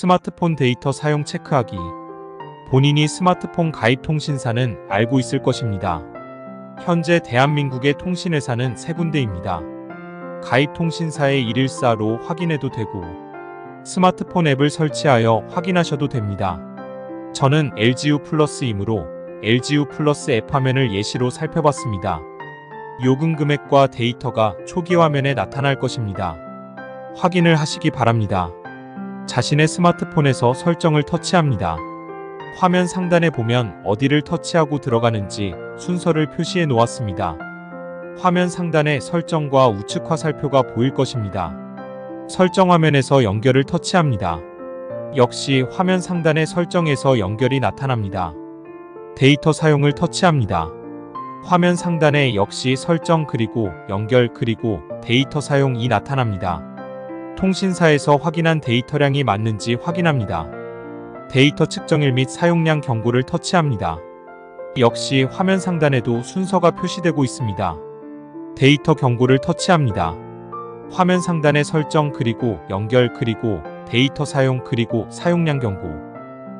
스마트폰 데이터 사용 체크하기. 본인이 스마트폰 가입 통신사는 알고 있을 것입니다. 현재 대한민국의 통신회사는 세 군데입니다. 가입 통신사의 114로 확인해도 되고, 스마트폰 앱을 설치하여 확인하셔도 됩니다. 저는 LGU 플러스이므로 LGU 플러스 앱 화면을 예시로 살펴봤습니다. 요금 금액과 데이터가 초기 화면에 나타날 것입니다. 확인을 하시기 바랍니다. 자신의 스마트폰에서 설정을 터치합니다. 화면 상단에 보면 어디를 터치하고 들어가는지 순서를 표시해 놓았습니다. 화면 상단에 설정과 우측 화살표가 보일 것입니다. 설정 화면에서 연결을 터치합니다. 역시 화면 상단의 설정에서 연결이 나타납니다. 데이터 사용을 터치합니다. 화면 상단에 역시 설정 그리고 연결 그리고 데이터 사용이 나타납니다. 통신사에서 확인한 데이터량이 맞는지 확인합니다. 데이터 측정일 및 사용량 경고를 터치합니다. 역시 화면 상단에도 순서가 표시되고 있습니다. 데이터 경고를 터치합니다. 화면 상단의 설정 그리고 연결 그리고 데이터 사용 그리고 사용량 경고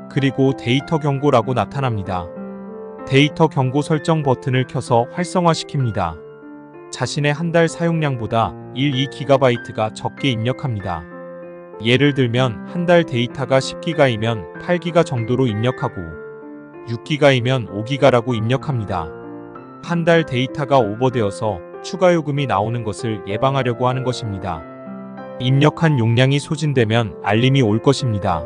그리고 데이터 경고라고 나타납니다. 데이터 경고 설정 버튼을 켜서 활성화시킵니다. 자신의 한 달 사용량보다 1, 2GB가 적게 입력합니다. 예를 들면 한 달 데이터가 10기가이면 8기가 정도로 입력하고 6기가이면 5기가라고 입력합니다. 한 달 데이터가 오버되어서 추가 요금이 나오는 것을 예방하려고 하는 것입니다. 입력한 용량이 소진되면 알림이 올 것입니다.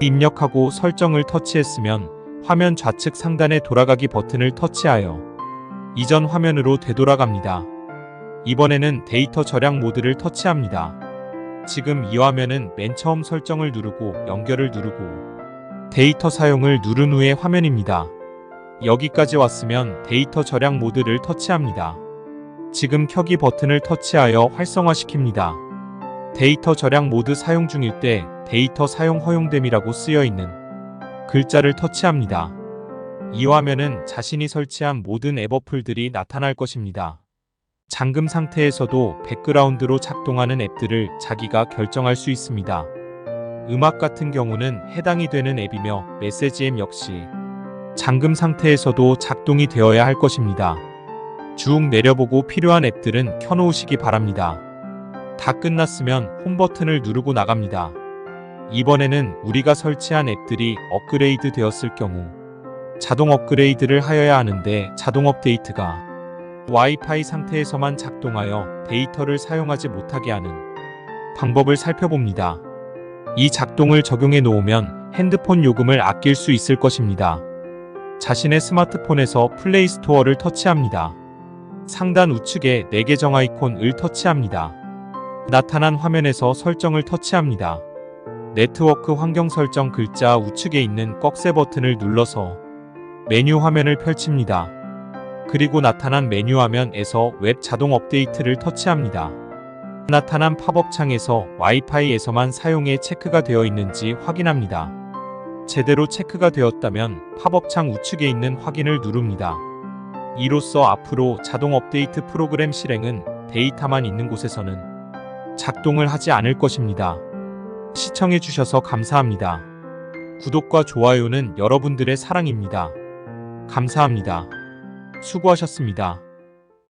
입력하고 설정을 터치했으면 화면 좌측 상단의 돌아가기 버튼을 터치하여 이전 화면으로 되돌아갑니다. 이번에는 데이터 절약 모드를 터치합니다. 지금 이 화면은 맨 처음 설정을 누르고 연결을 누르고 데이터 사용을 누른 후의 화면입니다. 여기까지 왔으면 데이터 절약 모드를 터치합니다. 지금 켜기 버튼을 터치하여 활성화시킵니다. 데이터 절약 모드 사용 중일 때 데이터 사용 허용됨이라고 쓰여 있는 글자를 터치합니다. 이 화면은 자신이 설치한 모든 앱 어플들이 나타날 것입니다. 잠금 상태에서도 백그라운드로 작동하는 앱들을 자기가 결정할 수 있습니다. 음악 같은 경우는 해당이 되는 앱이며 메시지 앱 역시 잠금 상태에서도 작동이 되어야 할 것입니다. 쭉 내려보고 필요한 앱들은 켜놓으시기 바랍니다. 다 끝났으면 홈 버튼을 누르고 나갑니다. 이번에는 우리가 설치한 앱들이 업그레이드 되었을 경우 자동 업그레이드를 하여야 하는데 자동 업데이트가 와이파이 상태에서만 작동하여 데이터를 사용하지 못하게 하는 방법을 살펴봅니다. 이 작동을 적용해 놓으면 핸드폰 요금을 아낄 수 있을 것입니다. 자신의 스마트폰에서 플레이 스토어를 터치합니다. 상단 우측에 4개 정 아이콘을 터치합니다. 나타난 화면에서 설정을 터치합니다. 네트워크 환경 설정 글자 우측에 있는 꺽쇠 버튼을 눌러서 메뉴 화면을 펼칩니다. 그리고 나타난 메뉴 화면에서 웹 자동 업데이트를 터치합니다. 나타난 팝업 창에서 와이파이에서만 사용에 체크가 되어 있는지 확인합니다. 제대로 체크가 되었다면 팝업 창 우측에 있는 확인을 누릅니다. 이로써 앞으로 자동 업데이트 프로그램 실행은 데이터만 있는 곳에서는 작동을 하지 않을 것입니다. 시청해주셔서 감사합니다. 구독과 좋아요는 여러분들의 사랑입니다. 감사합니다. 수고하셨습니다.